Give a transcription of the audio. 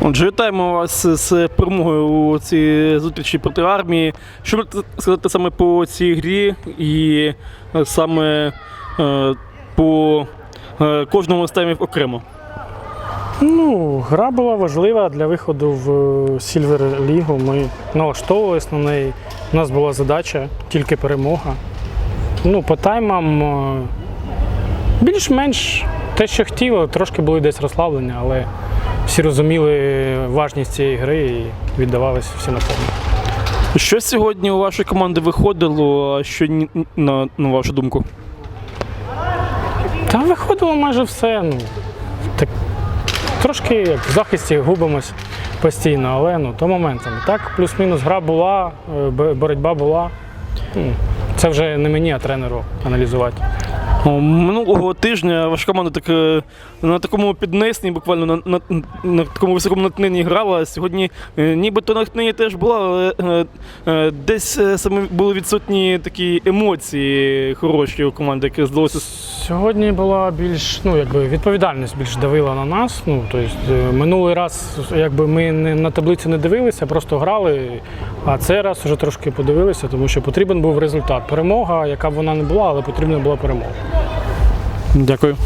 Отже, вітаємо вас з перемогою у цій зустрічі проти армії. Що можете сказати саме по цій грі і е, саме е, по е, кожному з таймів окремо? Ну, гра була важлива для виходу в Сільвер Лігу. Ми налаштовувалися на неї. У нас була задача тільки перемога. Ну, по таймам більш-менш те, що хотіли, трошки були десь розслаблення, але всі розуміли важність цієї гри і віддавалися всі наповну. Що сьогодні у вашої команди виходило, а що ні- на, на вашу думку? Та виходило майже все. Ну, так, трошки як в захисті губимось постійно, але ну, то моментами. Так, плюс-мінус гра була, е, бо- боротьба була. Ну, Це вже не мені, а тренеру аналізувати. Минулого тижня ваша команда так, е, на такому піднесенні, буквально на, на, на такому високому натхненні грала. Сьогодні е, нібито натхнення теж було, але е, десь саме були відсутні такі емоції хороші у команди, які здалося. Сьогодні була більш ну, якби відповідальність більш давила на нас. Ну, тобто, минулий раз якби ми не, на таблицю не дивилися, просто грали. А цей раз вже трошки подивилися, тому що потрібен був результат. Перемога, яка б вона не була, але потрібна була перемога. Дякую.